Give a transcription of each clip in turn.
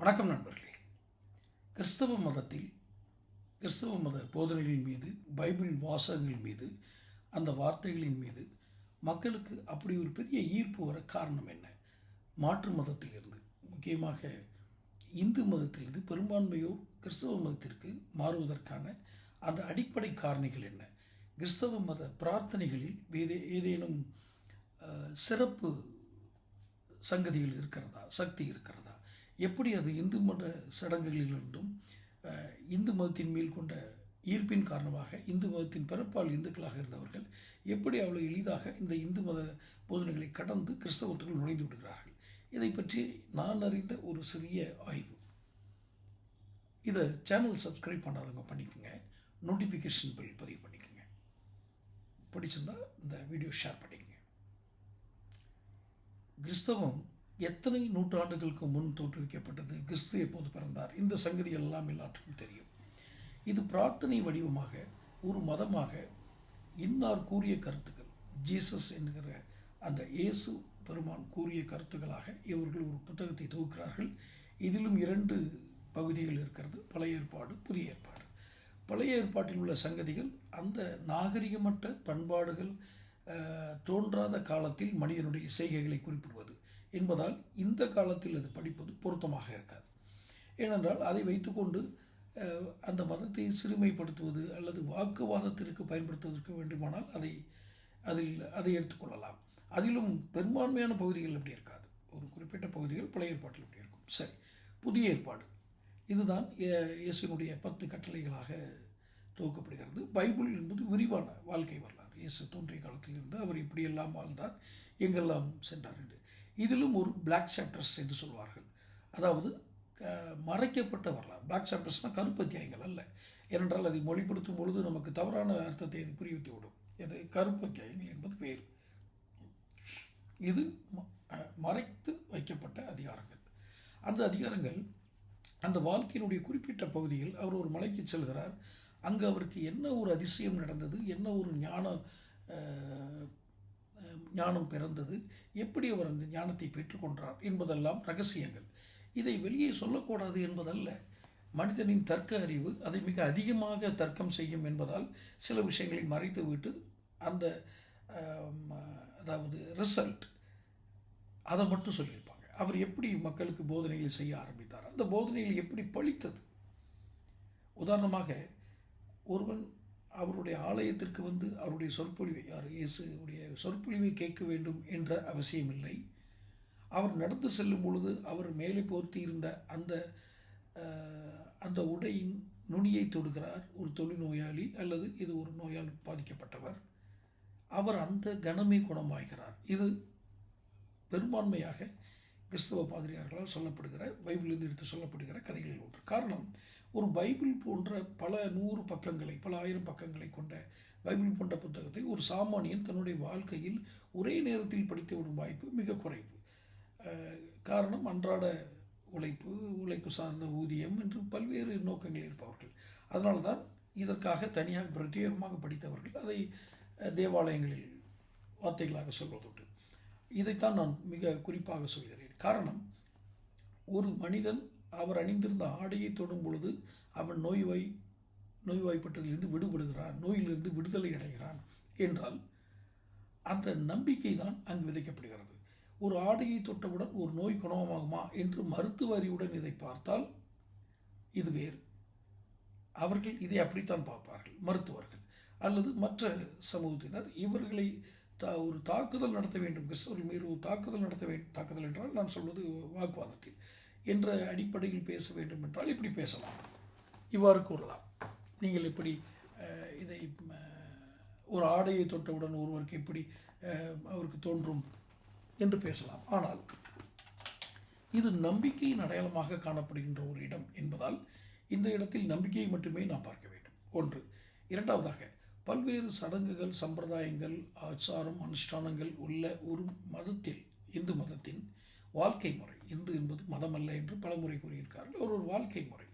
வணக்கம் நண்பர்களே. கிறிஸ்தவ மதத்தில் கிறிஸ்தவ மத போதனைகளின் மீது பைபிள் வாசகங்கள் மீது அந்த வார்த்தைகளின் மீது மக்களுக்கு அப்படி ஒரு பெரிய ஈர்ப்பு வர காரணம் என்ன? மாற்று மதத்திலிருந்து முக்கியமாக இந்து மதத்திலிருந்து பெரும்பான்மையோ கிறிஸ்தவ மதத்திற்கு மாறுவதற்கான அந்த அடிப்படை காரணிகள் என்ன? கிறிஸ்தவ மத பிரார்த்தனைகளில் ஏதே ஏதேனும் சிறப்பு சங்கதிகள் இருக்கிறதா? சக்தி இருக்கிறதா? எப்படி அது இந்து மத சடங்குகளிலிருந்தும் இந்து மதத்தின் மேல் கொண்ட ஈர்ப்பின் காரணமாக இந்து மதத்தின் பிறப்பால் இந்துக்களாக இருந்தவர்கள் எப்படி அவ்வளோ எளிதாக இந்த இந்து மத போதனைகளை கடந்து கிறிஸ்தவத்துக்குள் நுழைந்து விடுகிறார்கள்? இதை பற்றி நான் அறிந்த ஒரு சிறிய ஆய்வு. இதை சேனல் சப்ஸ்கிரைப் பண்ணாதவங்க பண்ணிக்கோங்க. நோட்டிஃபிகேஷன் பில் பதிவு பண்ணிக்கோங்க. பிடிச்சிருந்தால் இந்த வீடியோ ஷேர் பண்ணிக்கோங்க. கிறிஸ்தவம் எத்தனை நூற்றாண்டுகளுக்கு முன் தோற்றுவிக்கப்பட்டது? கிறிஸ்து எப்போது பிறந்தார்? இந்த சங்கதி எல்லாம் எல்லாற்றுக்கும் தெரியும். இது பிரார்த்தனை வடிவமாக ஒரு மதமாக இன்னார் கூறிய கருத்துக்கள் ஜீசஸ் என்கிற அந்த இயேசு பெருமான் கூறிய கருத்துக்களாக இவர்கள் ஒரு புத்தகத்தை தொகுக்கிறார்கள். இதிலும் இரண்டு பகுதிகள் இருக்கிறது பழைய ஏற்பாடு புதிய ஏற்பாடு. பழைய ஏற்பாட்டில் உள்ள சங்கதிகள் அந்த நாகரிகமற்ற பண்பாடுகள் தோன்றாத காலத்தில் மனிதனுடைய செய்கைகளை குறிப்பிடுவது. என்பதால் இந்த காலத்தில் அது படிப்பது பொருத்தமாக இருக்காது. ஏனென்றால் அதை வைத்துக்கொண்டு அந்த மதத்தை சிறுமைப்படுத்துவது அல்லது வாக்குவாதத்திற்கு பயன்படுத்துவதற்கு வேண்டுமானால் அதை அதில் அதை எடுத்துக்கொள்ளலாம் அதிலும் பெரும்பான்மையான பகுதிகள் அப்படி இருக்காது. ஒரு குறிப்பிட்ட பகுதிகள் பழைய ஏற்பாட்டில் அப்படி இருக்கும். சரி புதிய ஏற்பாடு. இதுதான் இயேசுனுடைய பத்து கட்டளைகளாக துவக்கப்படுகிறது. பைபிள் என்பது விரிவான வாழ்க்கை வரலாறு. இயேசு தோன்றிய காலத்திலிருந்து அவர் இப்படியெல்லாம் வாழ்ந்தார் எங்கெல்லாம் சென்றார் என்று. இதிலும் ஒரு பிளாக் சாப்டர்ஸ் என்று சொல்வார்கள். அதாவது க- மறைக்கப்பட்ட வரலாறு. பிளாக் சாப்டர்ஸ்னால் கருப்பு அத்தியாயங்கள் அல்ல. ஏனென்றால் அதை மொழிப்படுத்தும் பொழுது நமக்கு தவறான அர்த்தத்தை அது புரிவித்து விடும். இது கருப்பு அத்தியாயங்கள் என்பது பேர் இது ம- மறைத்து வைக்கப்பட்ட அதிகாரங்கள். அந்த அதிகாரங்கள் அந்த வாழ்க்கையினுடைய குறிப்பிட்ட பகுதியில் அவர் ஒரு மலைக்கு செல்கிறார். அங்கு அவருக்கு என்ன ஒரு அதிசயம் நடந்தது? என்ன ஒரு ஞான ஞானம் பிறந்தது. எப்படி அவர் அந்த ஞானத்தை பெற்றுக்கொண்டார் என்பதெல்லாம் ரகசியங்கள். இதை வெளியே சொல்லக்கூடாது என்பதல்ல. மனிதனின் தர்க்க அறிவு அதை மிக அதிகமாக தர்க்கம் செய்யும் என்பதால் சில விஷயங்களை மறைத்துவிட்டு அந்த அதாவது ரிசல்ட் அதை மட்டும் சொல்லியிருப்பாங்க. அவர் எப்படி மக்களுக்கு போதனைகளை செய்ய ஆரம்பித்தார்? அந்த போதனைகள் எப்படி பழித்தது? உதாரணமாக ஒருவன் அவருடைய ஆலயத்திற்கு வந்து அவருடைய சொற்பொழிவை யார் இயேசுடைய சொற்பொழிவை கேட்க வேண்டும் என்ற அவசியமில்லை. அவர் நடந்து செல்லும் பொழுது அவர் மேலே போர்த்தி இருந்த அந்த அந்த உடையின் நுனியை தொடுகிறார். ஒரு தொழுநோயாளி அல்லது இது ஒரு நோயால் பாதிக்கப்பட்டவர். அவர் அந்த கணமே குணமாகிறார். இது பெரும்பான்மையாக கிறிஸ்தவ பாதிரியார்களால் சொல்லப்படுகிற பைபிளிலிருந்து எடுத்து சொல்லப்படுகிற கதைகளில் ஒன்று. காரணம் ஒரு பைபிள் போன்ற பல நூறு பக்கங்களை பல ஆயிரம் பக்கங்களை கொண்ட பைபிள் போன்ற புத்தகத்தை ஒரு சாமானியன் தன்னுடைய வாழ்க்கையில் ஒரே நேரத்தில் படித்து விடும் வாய்ப்பு மிக குறைவு. காரணம் அன்றாட உழைப்பு உழைப்பு சார்ந்த ஊதியம் என்று பல்வேறு நோக்கங்கள் இருப்பவர்கள். அதனால தான் இதற்காக தனியாக பிரத்யேகமாக படித்தவர்கள் அதை தேவாலயங்களில் வார்த்தைகளாக சொல்வதுண்டு இதைத்தான் நான் மிக குறிப்பாக சொல்கிறேன். காரணம் ஒரு மனிதன் அவர் அணிந்திருந்த ஆடையை தொடும் பொழுது அவன் நோய்வாய் நோய்வாய்ப்பட்டதிலிருந்து விடுபடுகிறான் நோயிலிருந்து விடுதலை அடைகிறான் என்றால் அந்த நம்பிக்கை தான் அங்கு விதைக்கப்படுகிறது. ஒரு ஆடையை தொட்டவுடன் ஒரு நோய் குணமாகுமா என்று மருத்துவ அறிவுடன் இதை பார்த்தால் இது வேறு. அவர்கள் இதை அப்படித்தான் பார்ப்பார்கள் மருத்துவர்கள். அல்லது மற்ற சமூகத்தினர் இவர்களை தா ஒரு தாக்குதல் நடத்த வேண்டும் கிறிஸ்தவர்கள் மீது ஒரு தாக்குதல் நடத்த வேண்டும் தாக்குதல் என்றால் நான் சொல்வது வாக்குவாதத்தில். என்ற அடிப்படையில் பேச வேண்டும் என்றால் இப்படி பேசலாம். இவ்வாறு கூறலாம். நீங்கள் இப்படி இதை ஒரு ஆடையை தொட்டவுடன் ஒருவருக்கு எப்படி அவருக்கு தோன்றும் என்று பேசலாம். ஆனால் இது நம்பிக்கையின் அடையாளமாக காணப்படுகின்ற ஒரு இடம் என்பதால் இந்த இடத்தில் நம்பிக்கையை மட்டுமே நாம் பார்க்க வேண்டும். ஒன்று. இரண்டாவதாக பல்வேறு சடங்குகள் சம்பிரதாயங்கள் ஆச்சாரம் அனுஷ்டானங்கள் உள்ள ஒரு மதத்தில் இந்து மதத்தின் வாழ்க்கை முறை. இந்து என்பது மதமல்ல என்று பலமுறை கூறியிருக்கார்கள். ஒரு ஒரு வாழ்க்கை முறை.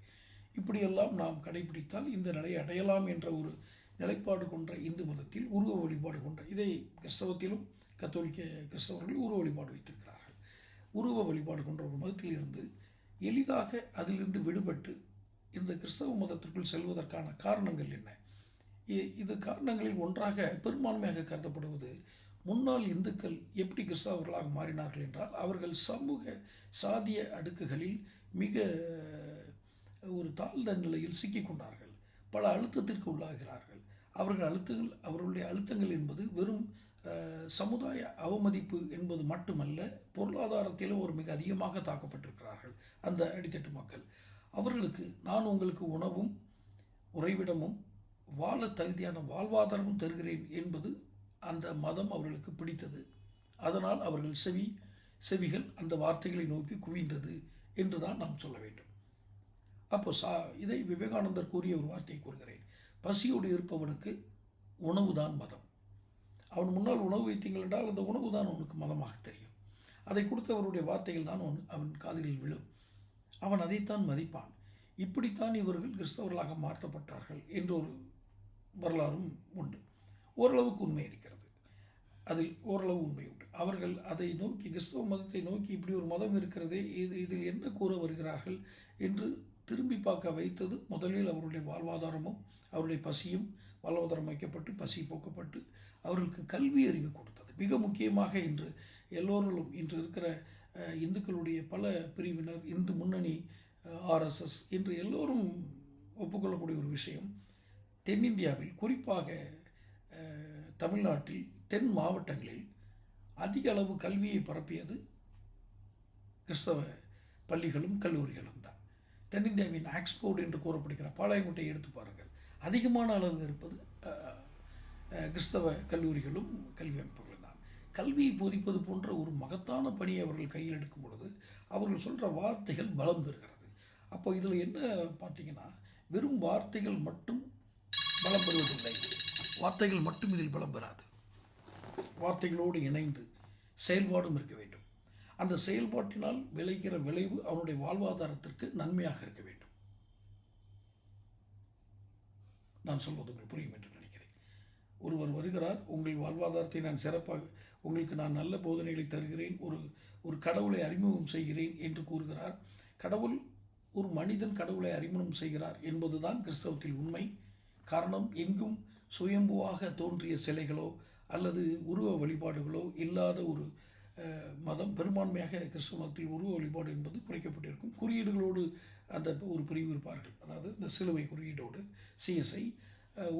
இப்படியெல்லாம் நாம் கடைபிடித்தால் இந்த நிலையை அடையலாம் என்ற ஒரு நிலைப்பாடு கொண்ட இந்து மதத்தில் உருவ வழிபாடு கொண்ட இதை கிறிஸ்தவத்திலும் கத்தோலிக்க கிறிஸ்தவர்கள் உருவ வழிபாடு வைத்திருக்கிறார்கள். உருவ வழிபாடு கொண்ட ஒரு மதத்தில் இருந்து எளிதாக அதிலிருந்து விடுபட்டு இந்த கிறிஸ்தவ மதத்திற்குள் செல்வதற்கான காரணங்கள் என்ன? இது காரணங்களில் ஒன்றாக பெரும்பான்மையாக கருதப்படுவது முன்னாள் இந்துக்கள் எப்படி கிறிஸ்தவர்களாக மாறினார்கள் என்றால் அவர்கள் சமூக சாதிய அடுக்குகளில் மிக ஒரு தாழ்ந்த நிலையில் சிக்கிக் கொண்டார்கள். பல அழுத்தத்திற்கு உள்ளாகிறார்கள். அவர்கள் அழுத்தங்கள் அவர்களுடைய அழுத்தங்கள் என்பது வெறும் சமுதாய அவமதிப்பு என்பது மட்டுமல்ல பொருளாதாரத்திலும் ஒரு மிக அதிகமாக தாக்கப்பட்டிருக்கிறார்கள் அந்த அடித்தட்டு மக்கள். அவர்களுக்கு நான் உங்களுக்கு உணவும் உறைவிடமும் வாழ தகுதியான வாழ்வாதாரமும் தருகிறேன் என்பது அந்த மதம் அவர்களுக்கு பிடித்தது. அதனால் அவர்கள் செவி செவிகள் அந்த வார்த்தைகளை நோக்கி குவிந்தது என்று தான் நாம் சொல்ல வேண்டும். அப்போ சா இதை விவேகானந்தர் கூறிய ஒரு வார்த்தையை கூறுகிறேன். பசியோடு இருப்பவனுக்கு உணவுதான் மதம். அவன் முன்னால் உணவு வைத்தீங்கள் என்றால் அந்த உணவு தான் அவனுக்கு மதமாக தெரியும். அதை கொடுத்தவருடைய வார்த்தைகள் தான் அவன் அவன் காதுகளில் விழும். அவன் அதைத்தான் மதிப்பான். இப்படித்தான் இவர்கள் கிறிஸ்தவர்களாக மாற்றப்பட்டார்கள் என்ற ஒரு வரலாறும் உண்டு. ஓரளவுக்கு உண்மை இருக்கிறது. அதில் ஓரளவு உண்மை உண்டு. அவர்கள் அதை நோக்கி கிறிஸ்தவ மதத்தை நோக்கி இப்படி ஒரு மதம் இருக்கிறதே இது இதில் என்ன கூற வருகிறார்கள் என்று திரும்பி பார்க்க வைத்தது முதலில் அவருடைய வாழ்வாதாரமும் அவருடைய பசியும் வாழ்வாதாரம் வைக்கப்பட்டு பசி போக்கப்பட்டு அவர்களுக்கு கல்வி அறிவு கொடுத்தது. மிக முக்கியமாக இன்று எல்லோர்களும் இன்று இருக்கிற இந்துக்களுடைய பல பிரிவினர் இந்து முன்னணி ஆர்எஸ்எஸ் என்று எல்லோரும் ஒப்புக்கொள்ளக்கூடிய ஒரு விஷயம் தென்னிந்தியாவில் குறிப்பாக தமிழ்நாட்டில் தென் மாவட்டங்களில் அதிக அளவு கல்வியை பரப்பியது கிறிஸ்தவ பள்ளிகளும் கல்லூரிகளும் தான். தென்னிந்தியாவின் ஆக்ஸ்போர்ட் என்று கூறப்படுகிற பாளையங்கோட்டை எடுத்து பாருங்கள். அதிகமான அளவு இருப்பது கிறிஸ்தவ கல்லூரிகளும் கல்வி அமைப்புகளும் தான். கல்வியை போதிப்பது போன்ற ஒரு மகத்தான பணியை அவர்கள் கையில் எடுக்கும் பொழுது அவர்கள் சொல்கிற வார்த்தைகள் பலம் பெறுகிறது. அப்போ இதில் என்ன பார்த்தீங்கன்னா வெறும் வார்த்தைகள் மட்டும் பலம் பெறுவதில்லை. வார்த்தைகள் மட்டும் இதில் பலம் பெறாது. வார்த்தைகளோடு இணைந்து செயல்பாடும் இருக்க வேண்டும். அந்த செயல்பாட்டினால் விளைகிற விளைவு அவனுடைய வாழ்வாதாரத்திற்கு நன்மையாக இருக்க வேண்டும். நான் சொல்வது உங்களுக்கு புரியும் என்று நினைக்கிறேன். ஒருவர் வருகிறார் உங்கள் வாழ்வாதாரத்தை நான் சிறப்பாக உங்களுக்கு நான் நல்ல போதனைகளை தருகிறேன் ஒரு ஒரு கடவுளை அறிமுகம் செய்கிறேன் என்று கூறுகிறார். கடவுள் ஒரு மனிதன் கடவுளை அறிமுகம் செய்கிறார் என்பதுதான் கிறிஸ்தவத்தில் உண்மை. காரணம் எங்கும் சுயம்புவாக தோன்றிய சிலைகளோ அல்லது உருவ வழிபாடுகளோ இல்லாத ஒரு மதம் பெரும்பான்மையாக கிறிஸ்துவ மதத்தில் உருவ வழிபாடு என்பது குறைக்கப்பட்டிருக்கும். குறியீடுகளோடு அந்த ஒரு பிரிவு இருப்பார்கள். அதாவது இந்த சிலுவை குறியீடோடு சிஎஸ்ஐ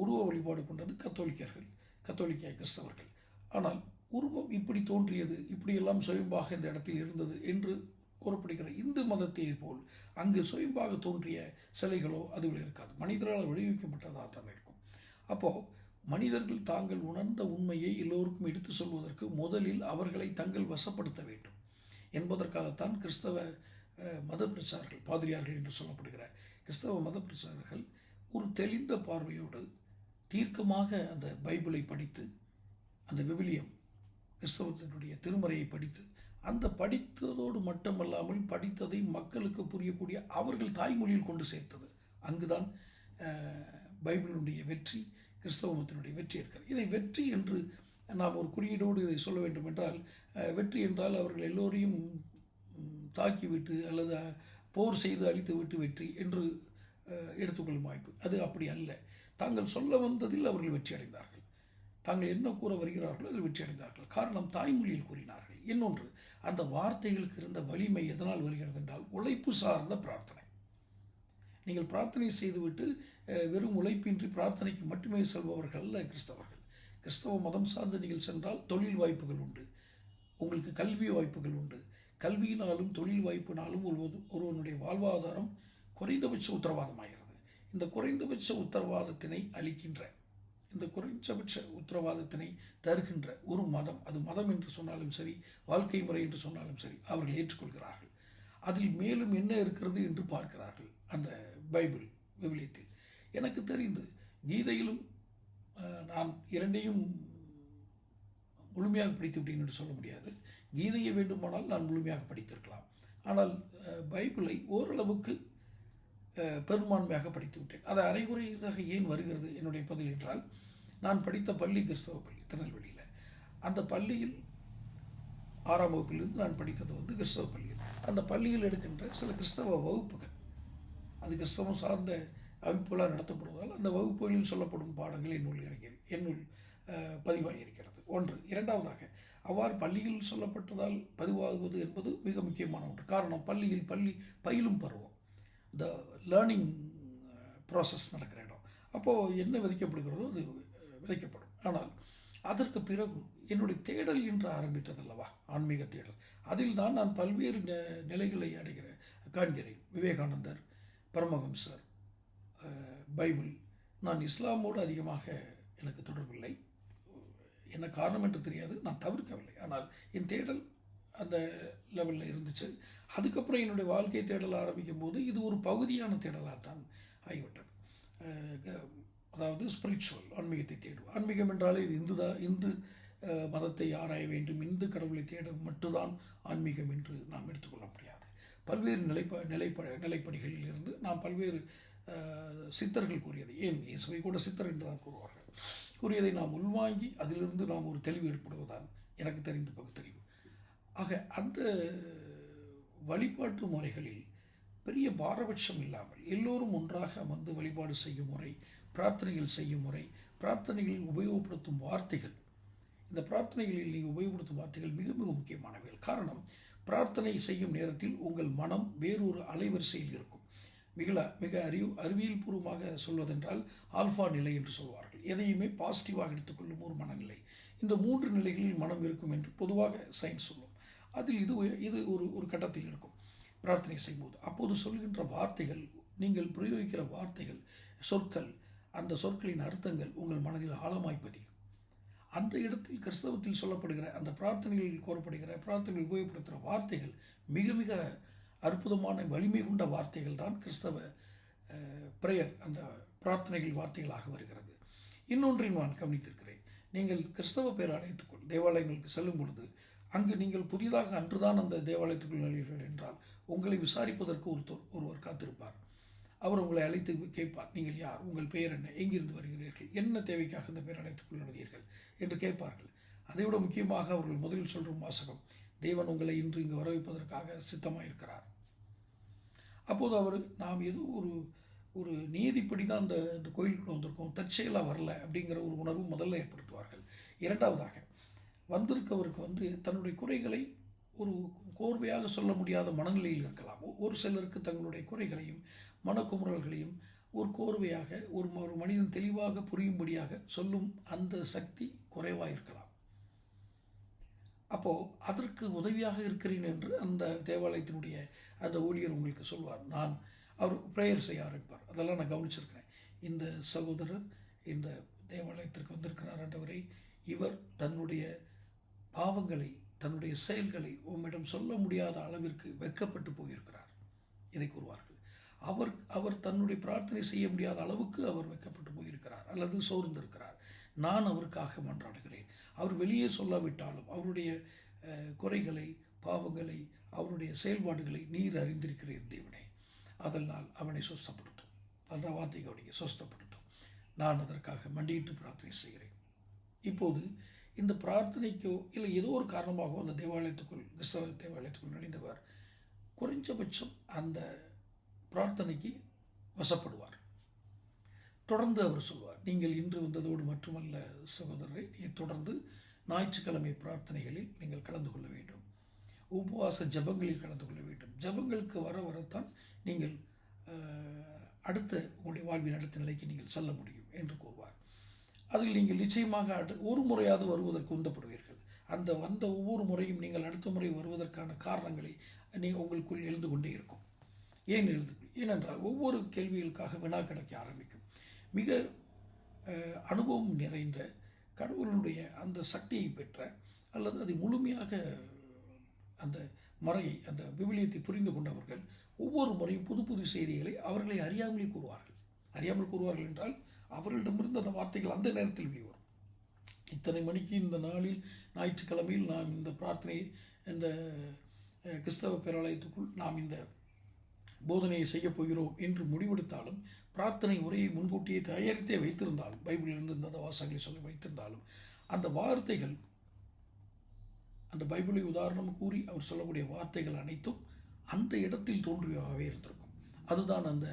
உருவ வழிபாடு கொண்டது கத்தோலிக்கர்கள் கத்தோலிக்க கிறிஸ்தவர்கள். ஆனால் உருவம் இப்படி தோன்றியது இப்படியெல்லாம் சுயம்பாக இந்த இடத்தில் இருந்தது என்று கூறப்படுகிற இந்து மதத்தை போல் அங்கு சுயம்பாக தோன்றிய சிலைகளோ அதுவில் இருக்காது. மனிதரால் விளைவிக்கப்பட்டதா தான் இருக்கும் அப்போது மனிதர்கள் தாங்கள் உணர்ந்த உண்மையை எல்லோருக்கும் எடுத்து சொல்வதற்கு முதலில் அவர்களை தங்கள் வசப்படுத்த வேண்டும் என்பதற்காகத்தான் கிறிஸ்தவ மத பிரச்சாரர்கள் பாதிரியார்கள் என்று சொல்லப்படுகிற கிறிஸ்தவ மத பிரச்சாரர்கள் ஒரு தெளிந்த பார்வையோடு தீர்க்கமாக அந்த பைபிளை படித்து அந்த விவிலியம் கிறிஸ்தவத்தினுடைய திருமறையை படித்து அந்த படித்ததோடு மட்டுமல்லாமல் படித்ததை மக்களுக்கு புரியக்கூடிய அவர்கள் தாய்மொழியில் கொண்டு சேர்த்தது. அங்குதான் பைபிளினுடைய வெற்றி கிறிஸ்தவ மதத்தினுடைய வெற்றி இருக்கிறது. இதை வெற்றி என்று நாம் ஒரு குறியீடோடு இதை சொல்ல வேண்டும் என்றால் வெற்றி என்றால் அவர்கள் எல்லோரையும் தாக்கிவிட்டு அல்லது போர் செய்து அழித்து விட்டு வெற்றி என்று எடுத்துக்கொள்ளும் வாய்ப்பு. அது அப்படி அல்ல. தாங்கள் சொல்ல வந்ததில் அவர்கள் வெற்றி அடைந்தார்கள். தாங்கள் என்ன கூற வருகிறார்களோ அதில் வெற்றி அடைந்தார்கள். காரணம் தாய்மொழியில் கூறினார்கள். இன்னொன்று அந்த வார்த்தைகளுக்கு இருந்த வலிமை எதனால் வருகிறது என்றால் உழைப்பு சார்ந்த பிரார்த்தனை. நீங்கள் பிரார்த்தனை செய்துவிட்டு வெறும் உழைப்பின்றி பிரார்த்தனைக்கு மட்டுமே செல்பவர்கள் அல்ல கிறிஸ்தவர்கள். கிறிஸ்தவ மதம் சார்ந்து நீங்கள் சென்றால் தொழில் வாய்ப்புகள் உண்டு. உங்களுக்கு கல்வி வாய்ப்புகள் உண்டு. கல்வியினாலும் தொழில் வாய்ப்பினாலும் ஒருவது ஒருவனுடைய வாழ்வாதாரம் குறைந்தபட்ச உத்தரவாதமாகிறது. இந்த குறைந்தபட்ச உத்தரவாதத்தினை அளிக்கின்ற இந்த குறைந்தபட்ச உத்தரவாதத்தினை தருகின்ற ஒரு மதம் அது மதம் என்று சொன்னாலும் சரி வாழ்க்கை முறை என்று சொன்னாலும் சரி அவர்கள் ஏற்றுக்கொள்கிறார்கள். அதில் மேலும் என்ன இருக்கிறது என்று பார்க்கிறார்கள். அந்த பைபிள் விவிலியத்தில். எனக்கு தெரிந்து கீதையிலும் நான் இரண்டையும் முழுமையாக படித்து விட்டேன் என்று சொல்ல முடியாது. கீதையை வேண்டுமானால் நான் முழுமையாக படித்திருக்கலாம். ஆனால் பைபிளை ஓரளவுக்கு பெரும்பான்மையாக படித்து விட்டேன். அது அரைகுறையாக ஏன் வருகிறது என்னுடைய பதில் என்றால் நான் படித்த பள்ளி கிறிஸ்தவ பள்ளி திருநெல்வேலியில். அந்த பள்ளியில் ஆறாம் வகுப்பிலிருந்து நான் படித்தது வந்து கிறிஸ்தவ பள்ளியில் அந்த பள்ளியில் எடுக்கின்ற சில கிறிஸ்தவ வகுப்புகள். அது கிறிஸ்தவம் சார்ந்த அமைப்புகளாக நடத்தப்படுவதால் அந்த வகுப்புகளில் சொல்லப்படும் பாடங்கள் என்னுள் இறங்கி என்னுள் பதிவாகி பதிவாகியிருக்கிறது ஒன்று. இரண்டாவதாக அவ்வாறு பள்ளியில் சொல்லப்பட்டதால் பதிவாகுவது என்பது மிக முக்கியமான ஒன்று. காரணம் பள்ளியில் பள்ளி பயிலும் பருவம். இந்த லேர்னிங் ப்ராசஸ் நடக்கிற இடம். அப்போது என்ன விதைக்கப்படுகிறதோ அது விதைக்கப்படும். ஆனால் அதற்கு பிறகு என்னுடைய தேடல் என்று ஆரம்பித்ததல்லவா? ஆன்மீக தேடல். அதில் தான் நான் பல்வேறு நிலைகளை அடைகிற காண்கிறேன். விவேகானந்தர் பரமஹம்சர் பைபிள். நான் இஸ்லாமோடு அதிகமாக எனக்கு தொடர்பில்லை. என்ன காரணம் என்று தெரியாது. நான் தவிர்க்கவில்லை. ஆனால் என் தேடல் அந்த லெவலில் இருந்துச்சு. அதுக்கப்புறம் என்னுடைய வாழ்க்கை தேடல் ஆரம்பிக்கும் போது இது ஒரு பகுதியான தேடலாக தான் ஆகிவிட்டது. க- அதாவது ஸ்பிரிச்சுவல் ஆன்மீகத்தை தேடும் ஆன்மீகம் என்றாலே இது இந்து தான் இந்து மதத்தை ஆராய வேண்டும். இந்து கடவுளை தேட மட்டும்தான் ஆன்மீகம் என்று நாம் எடுத்துக்கொள்ள முடியாது. பல்வேறு நிலைப்ப நிலைப்ப நிலைப்படிகளில் இருந்து நாம் பல்வேறு சித்தர்கள் கூறியதை ஏன் இயேசுவை கூட சித்தர் என்று தான் கூறுவார்கள் கூறியதை நாம் உள்வாங்கி அதிலிருந்து நாம் ஒரு தெளிவு ஏற்படுவதுதான் எனக்கு தெரிந்த பகுத்தறிவு. ஆக அந்த வழிபாட்டு முறைகளில் பெரிய பாரபட்சம் இல்லாமல் எல்லோரும் ஒன்றாக அமர்ந்து வழிபாடு செய்யும் முறை பிரார்த்தனைகள் செய்யும் முறை பிரார்த்தனைகளில் உபயோகப்படுத்தும் வார்த்தைகள் இந்த பிரார்த்தனைகளில் நீங்கள் உபயோகப்படுத்தும் வார்த்தைகள் மிக மிக முக்கியமானவைகள். காரணம் பிரார்த்தனை செய்யும் நேரத்தில் உங்கள் மனம் வேறொரு அலைவரிசையில் இருக்கும். மிக மிக அறிவு அறிவியல் பூர்வமாக சொல்வதென்றால் ஆல்ஃபா நிலை என்று சொல்வார்கள். எதையுமே பாசிட்டிவாக எடுத்துக்கொள்ளும் ஒரு மனநிலை. இந்த மூன்று நிலைகளில் மனம் இருக்கும் என்று பொதுவாக சயின்ஸ் சொல்லும். அதில் இது இது ஒரு ஒரு கட்டத்தில் இருக்கும். பிரார்த்தனை செய்யும்போது அப்போது சொல்கின்ற வார்த்தைகள் நீங்கள் பிரயோகிக்கிற வார்த்தைகள் சொற்கள் அந்த சொற்களின் அர்த்தங்கள் உங்கள் மனதில் ஆழமாய் பதியும். அந்த இடத்தில் கிறிஸ்தவத்தில் சொல்லப்படுகிற அந்த பிரார்த்தனைகளில் கோரப்படுகிற பிரார்த்தனைகள் உபயோகப்படுத்துகிற வார்த்தைகள் மிக மிக அற்புதமான வலிமை கொண்ட வார்த்தைகள் தான் கிறிஸ்தவ பிரேயர் அந்த பிரார்த்தனைகள் வார்த்தைகளாக வருகிறது. இன்னொன்றை நான் கவனித்திருக்கிறேன். நீங்கள் கிறிஸ்தவ பேராலயத்துக்குள் தேவாலயங்களுக்கு செல்லும் பொழுது அங்கு நீங்கள் புதிதாக அன்றுதான் அந்த தேவாலயத்துக்குள் நுழைவீர்கள் என்றால் உங்களை விசாரிப்பதற்கு ஒருத்தர் ஒருவர் காத்திருப்பார். அவர் உங்களை அழைத்து கேட்பார். நீங்கள் யார்? உங்கள் பெயர் என்ன? எங்கிருந்து வருகிறீர்கள்? என்ன தேவைக்காக இந்த பேராலயத்துக்குள் நுழைந்தீர்கள் என்று கேட்பார்கள். அதைவிட முக்கியமாக அவர்கள் முதலில் சொல்லும் வாசகம் தேவன் உங்களை இன்று இங்கு வர வைப்பதற்காக சித்தமாக இருக்கிறார் அப்போது அவர் நாம் ஏதோ ஒரு ஒரு நீதிப்படி தான் அந்த இந்த கோயிலுக்குள்ள வந்திருக்கோம். தற்செயலாக வரல. அப்படிங்கிற ஒரு உணர்வு முதல்ல ஏற்படுத்துவார்கள். இரண்டாவதாக வந்திருக்கவருக்கு வந்து தன்னுடைய குறைகளை ஒரு கோர்வையாக சொல்ல முடியாத மனநிலையில் இருக்கலாம். ஒரு சிலருக்கு தங்களுடைய குறைகளையும் மனக்குமுறல்களையும் ஒரு கோர்வையாக ஒரு ஒரு மனிதன் தெளிவாக புரியும்படியாக சொல்லும் அந்த சக்தி குறைவாக இருக்கலாம் அப்போது அதற்கு உதவியாக இருக்கிறேன் என்று அந்த தேவாலயத்தினுடைய அந்த ஊழியர் உங்களுக்கு சொல்வார். நான் அவர் ப்ரேயர் செய்ய ஆரம்பிப்பார். அதெல்லாம் நான் கவனிச்சிருக்கிறேன். இந்த சகோதரர் இந்த தேவாலயத்திற்கு வந்திருக்கிறார் என்றவரை இவர் தன்னுடைய பாவங்களை தன்னுடைய செயல்களை உம்மிடம் சொல்ல முடியாத அளவிற்கு வெக்கப்பட்டு போயிருக்கிறார். இதை கூறுவார்கள். அவர் அவர் தன்னுடைய பிரார்த்தனை செய்ய முடியாத அளவுக்கு அவர் வெட்கப்பட்டு போயிருக்கிறார். அல்லது சோர்ந்திருக்கிறார். நான் அவருக்காக மன்றாடுகிறேன். அவர் வெளியே சொல்லாவிட்டாலும் அவருடைய குறைகளை பாவங்களை அவருடைய செயல்பாடுகளை நீர் அறிந்திருக்கிறீர் தேவனே. அதனால் அவனை சொஸ்தப்படுத்தும். நல்ல வார்த்தை கவனிங்க. சொஸ்தப்படுத்தும். நான் அதற்காக மண்டியிட்டு பிரார்த்தனை செய்கிறேன். இப்போது இந்த பிரார்த்தனைக்கோ இல்லை ஏதோ ஒரு காரணமாகவோ அந்த தேவாலயத்துக்குள் கிறிஸ்தவ தேவாலயத்துக்குள் நுழைந்தவர் குறைஞ்சபட்சம் அந்த பிரார்த்தனைக்கு வசப்படுவார். தொடர்ந்து அவர் சொல்வார் நீங்கள் இன்று வந்ததோடு மட்டுமல்ல சகோதரரை நீங்கள் தொடர்ந்து ஞாயிற்றுக்கிழமை பிரார்த்தனைகளில் நீங்கள் கலந்து கொள்ள வேண்டும். உபவாச ஜெபங்களில் கலந்து கொள்ள வேண்டும். ஜெபங்களுக்கு வர வரத்தான் நீங்கள் அடுத்த உங்களுடைய வாழ்வின் அடுத்த நிலைக்கு நீங்கள் செல்ல முடியும் என்று கூறுவார். அதில் நீங்கள் நிச்சயமாக அடு ஒரு முறையாவது வருவதற்கு உந்தப்படுவீர்கள். அந்த வந்த ஒவ்வொரு முறையும் நீங்கள் அடுத்த முறை வருவதற்கான காரணங்களை நீ உங்களுக்குள் எழுந்து கொண்டே இருக்கும். ஏன் எழுது ஏனென்றால் ஒவ்வொரு கேள்விகளுக்காக வினா கிடைக்க ஆரம்பிக்கும். மிக அனுபவம் நிறைந்த கடவுளுடைய அந்த சக்தியை பெற்ற அல்லது அதை முழுமையாக அந்த மறையை அந்த விவிலியத்தை புரிந்து கொண்டவர்கள் ஒவ்வொரு முறையும் புது புது செய்திகளை அவர்களை அறியாமலே கூறுவார்கள். அறியாமல் கூறுவார்கள் என்றால் அவர்களிடமிருந்து அந்த வார்த்தைகள் அந்த நேரத்தில் வெளிவரும். இத்தனை மணிக்கு இந்த நாளில் ஞாயிற்றுக்கிழமையில் நாம் இந்த பிரார்த்தனை இந்த கிறிஸ்தவ பேராலயத்துக்குள் நாம் இந்த போதனையை செய்யப் போகிறோம் என்று முடிவெடுத்தாலும் பிரார்த்தனை உரையை முன்கூட்டியே தயாரித்தே வைத்திருந்தாலும் பைபிளிலிருந்து இந்த வாசகங்களை சொல்லி வைத்திருந்தாலும் அந்த வார்த்தைகள் அந்த பைபிளை உதாரணம் கூறி அவர் சொல்லக்கூடிய வார்த்தைகள் அனைத்தும் அந்த இடத்தில் தோன்றியவாகவே இருந்திருக்கும். அதுதான் அந்த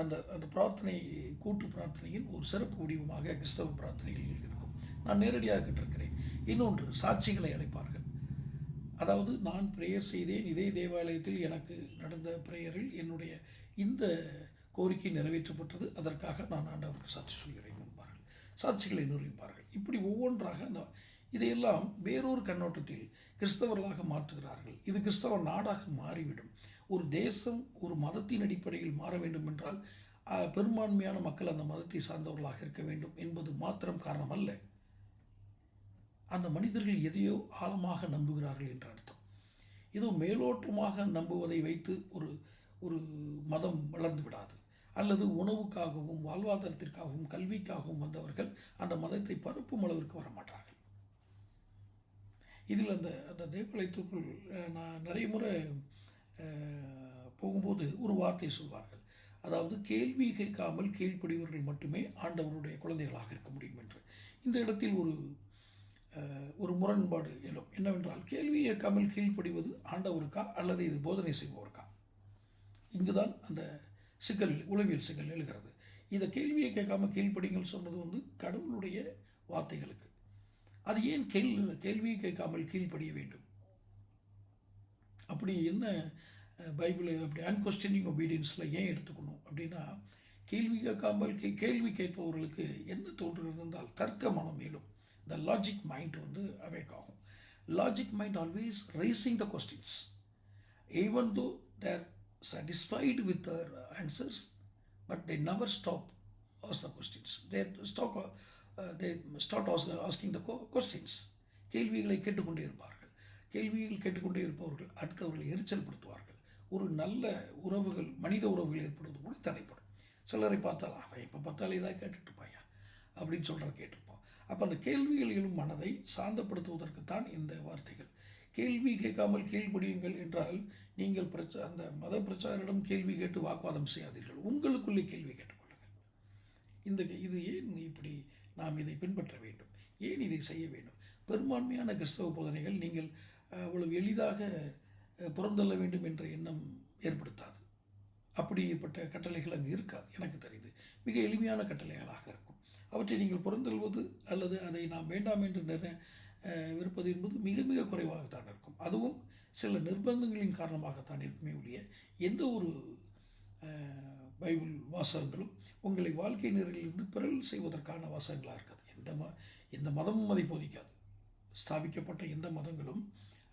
அந்த அந்த பிரார்த்தனை கூட்டு பிரார்த்தனையின் ஒரு சிறப்பு வடிவமாக கிறிஸ்தவ பிரார்த்தனைகளில் இருக்கும். நான் நேரடியாக கேட்டிருக்கிறேன். இன்னொன்று சாட்சிகளை அழைப்பார்கள். அதாவது நான் ப்ரேயர் செய்தேன் இதே தேவாலயத்தில் எனக்கு நடந்த ப்ரேயரில் என்னுடைய இந்த கோரிக்கை நிறைவேற்றப்பட்டது. அதற்காக நான் ஆண்டவருக்கு சாட்சி சொல்கிறேன் என்பார்கள். சாட்சிகளை நிரூபிப்பார்கள். இப்படி ஒவ்வொன்றாக அந்த இதையெல்லாம் வேறொரு கண்ணோட்டத்தில் கிறிஸ்தவர்களாக மாற்றுகிறார்கள். இது கிறிஸ்தவ நாடாக மாறிவிடும். ஒரு தேசம் ஒரு மதத்தின் அடிப்படையில் மாற வேண்டும் என்றால் பெரும்பான்மையான மக்கள் அந்த மதத்தை சார்ந்தவர்களாக இருக்க வேண்டும் என்பது மாத்திரம் காரணம் அல்ல அந்த மனிதர்கள் எதையோ ஆழமாக நம்புகிறார்கள் என்ற அர்த்தம். ஏதோ மேலோட்டமாக நம்புவதை வைத்து ஒரு ஒரு மதம் வளர்ந்து விடாது. அல்லது உணவுக்காகவும் வாழ்வாதாரத்திற்காகவும் கல்விக்காகவும் வந்தவர்கள் அந்த மதத்தை பரப்பும் அளவிற்கு வரமாட்டார்கள். இதில் அந்த அந்த தேவாலயத்துக்குள் நான் நிறைய முறை போகும்போது ஒரு வார்த்தை சொல்வார்கள். அதாவது கேள்வி கேட்காமல் கீழ்ப்படிவர்கள் மட்டுமே ஆண்டவருடைய குழந்தைகளாக இருக்க முடியும் என்று. இந்த இடத்தில் ஒரு ஒரு முரண்பாடு எழும். என்னவென்றால் கேள்வி கேட்காமல் கீழ்ப்படிவது ஆண்டவருக்கா அல்லது இது போதனை செய்பவருக்கா? இங்குதான் அந்த சிக்கல் உளவியல் சிக்கல் எழுகிறது. இதை கேள்வியை கேட்காம கீழ்ப்படிங்கள் சொன்னது வந்து கடவுளுடைய வார்த்தைகளுக்கு. அது ஏன் கேள் கேள்வியை கேட்காமல் கீழ்ப்படிய வேண்டும்? அப்படி என்ன பைபிள் பைபிளை அப்படி அன்கொஸ்டினிங் ஒபீடியன்ஸில் ஏன் எடுத்துக்கணும்? அப்படின்னா கேள்வி கேட்காமல் கே கேள்வி கேட்பவர்களுக்கு என்ன தோன்றுகிறது என்றால் தர்க்க மனம் மேலும். த லாஜிக் மைண்ட் வந்து அவேக் ஆகும். Logic mind always rising the questions even though they satisfied with their answers but they never stop ask the questions they stop they start ask asking the questions கேள்விகளை கேட்டுக்கொண்டே இருப்பார் கேள்விகள் கேட்டுக்கொண்டே இருப்பவர்கள் அடுத்தவர்களை எரிச்சல் படுத்துவார்கள் ஒரு நல்ல உறவுகள் மனித உறவுகள் ஏற்படுவது கூட தடைப்படும் சிலரை பார்த்தால் அவன் எப்போ பார்த்தாலே இதாக கேட்டுட்டுப்பாயா அப்படின்னு சொல்கிற கேட்டிருப்போம். அப்போ அந்த கேள்விகள் எழும் மனதை சாந்தப்படுத்துவதற்குத்தான் இந்த வார்த்தைகள். கேள்வி கேட்காமல் கீழ்ப்படியுங்கள் என்றால் நீங்கள் பிரச்ச அந்த மத பிரச்சாரிடம் கேள்வி கேட்டு வாக்குவாதம் செய்யாதீர்கள். உங்களுக்குள்ளே கேள்வி கேட்டுக்கொள்ளுங்கள். இந்த இது ஏன் இப்படி நாம் இதை பின்பற்ற வேண்டும்? ஏன் இதை செய்ய வேண்டும்? பெரும்பான்மையான கிறிஸ்தவ போதனைகள் நீங்கள் அவ்வளவு எளிதாக புறந்தள்ள வேண்டும் என்ற எண்ணம் ஏற்படுத்தாது. அப்படிப்பட்ட கட்டளைகள் அங்கு இருக்காது எனக்கு தெரியுது மிக எளிமையான கட்டளைகளாக இருக்கும். அவற்றை நீங்கள் புறந்தள்வது அல்லது அதை நாம் வேண்டாம் என்று நிற விருப்பது என்பது மிக மிக குறைவாகத்தான் இருக்கும். அதுவும் சில நிர்பந்தங்களின் காரணமாகத்தான் இருக்குமே ஒழிய எந்த ஒரு பைபிள் வாசகங்களும் உங்களை வாழ்க்கை நெறியிலிருந்து பிறல் செய்வதற்கான வாசகங்களாக இருக்காது. எந்த ம எந்த மதமும் அதை போதிக்காது. ஸ்தாபிக்கப்பட்ட எந்த மதங்களும்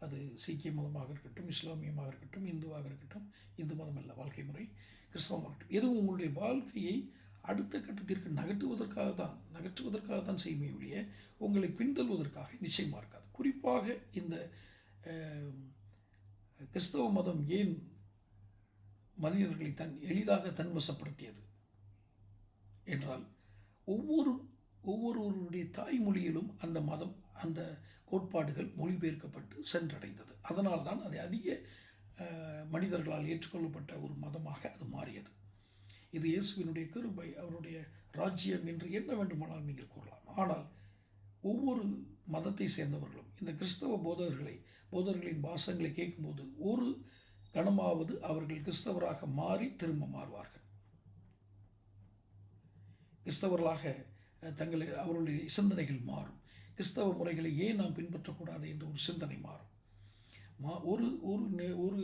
அது சீக்கிய மதமாக இருக்கட்டும் இஸ்லாமியமாக இருக்கட்டும் இந்துவாக இருக்கட்டும் இந்து மதம் அல்ல வாழ்க்கை முறை கிறிஸ்தவமாக இருக்கட்டும். எதுவும் உங்களுடைய வாழ்க்கையை அடுத்த கட்டத்திற்கு நகட்டுவதற்காக தான் நகற்றுவதற்காக தான் செய்யுமே ஒழிய உங்களை பின்தள்வதற்காக நிச்சயமாக இருக்காது. குறிப்பாக இந்த கிறிஸ்தவ மதம் ஏன் மனிதர்களை தன் எளிதாக தன்வசப்படுத்தியது என்றால் ஒவ்வொரு ஒவ்வொருவருடைய தாய்மொழியிலும் அந்த மதம் அந்த கோட்பாடுகள் மொழிபெயர்க்கப்பட்டு சென்றடைந்தது. அதனால் தான் அது அதிக மனிதர்களால் ஏற்றுக்கொள்ளப்பட்ட ஒரு மதமாக அது மாறியது. இது இயேசுவினுடைய கிருபை அவருடைய ராஜ்யம் என்று என்ன வேண்டுமானால் நீங்கள் கூறலாம். ஆனால் ஒவ்வொரு மதத்தை சேர்ந்தவர்களும் இந்த கிறிஸ்தவ போதகர்களை போதகர்களின் வாசங்களை கேட்கும்போது ஒரு கணமாவது அவர்கள் கிறிஸ்தவராக மாறி திரும்ப மாறுவார்கள். கிறிஸ்தவர்களாக தங்களை அவர்களுடைய சிந்தனைகள் மாறும். கிறிஸ்தவ முறைகளை ஏன் நாம் பின்பற்றக்கூடாது என்று ஒரு சிந்தனை மாறும். மா ஒரு ஒரு ஒரு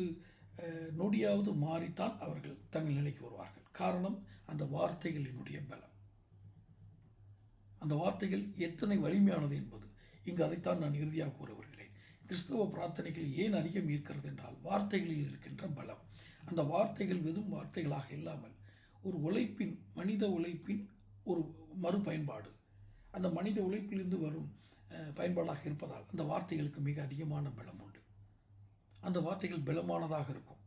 நொடியாவது மாறித்தான் அவர்கள் தங்கள் நிலைக்கு வருவார்கள். காரணம் அந்த வார்த்தைகளினுடைய பலம். அந்த வார்த்தைகள் எத்தனை வலிமையானது என்பது. இங்கு அதைத்தான் நான் இறுதியாக கூற வருகிறேன் கிறிஸ்தவ பிரார்த்தனைகள் ஏன் அதிகம் ஈர்க்கிறது என்றால் வார்த்தைகளில் இருக்கின்ற பலம். அந்த வார்த்தைகள் வெறும் வார்த்தைகளாக இல்லாமல் ஒரு உழைப்பின் மனித உழைப்பின் ஒரு மறுபயன்பாடு. அந்த மனித உழைப்பிலிருந்து வரும் பயன்பாடாக இருப்பதால் அந்த வார்த்தைகளுக்கு மிக அதிகமான பலம் உண்டு. அந்த வார்த்தைகள் பலமானதாக இருக்கும்.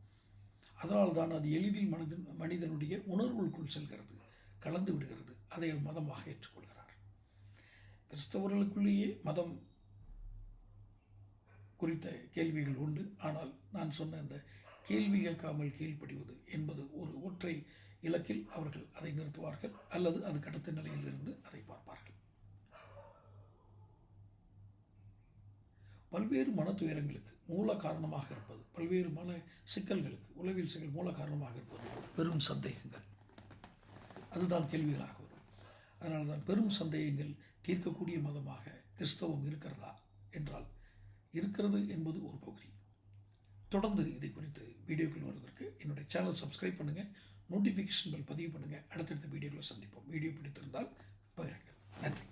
அதனால் தான் அது எளிதில் மனிதன் மனிதனுடைய உணர்வுக்குள் செல்கிறது கலந்து விடுகிறது. அதை மதமாக ஏற்றுக்கொள்கிறார். கிறிஸ்தவர்களுக்குள்ளேயே மதம் குறித்த கேள்விகள் உண்டு. ஆனால் நான் சொன்ன அந்த கேள்வி கேட்காமல் கீழ்ப்படிவது என்பது ஒரு ஒற்றை இலக்கில் அவர்கள் அதை நிறுத்துவார்கள் அல்லது அது கடத்த நிலையில் இருந்து அதை பார்ப்பார்கள். பல்வேறு மன துயரங்களுக்கு மூல காரணமாக இருப்பது பல்வேறு மன சிக்கல்களுக்கு உளவியல் சிக்கல் மூல காரணமாக இருப்பது பெரும் சந்தேகங்கள். அதுதான் கேள்விகளாக வரும். அதனால் தான் பெரும் சந்தேகங்கள் தீர்க்கக்கூடிய மதமாக கிறிஸ்தவம் இருக்கிறதா என்றால் இருக்கிறது என்பது ஒரு பகுதி. தொடர்ந்து இதை குறித்து வீடியோக்கள் வருவதற்கு என்னுடைய சேனல் சப்ஸ்கிரைப் பண்ணுங்கள் நோட்டிஃபிகேஷன் பெல் பதிவு பண்ணுங்கள் அடுத்தடுத்த வீடியோக்களை சந்திப்போம். வீடியோ பிடித்திருந்தால் பகிருங்கள். நன்றி.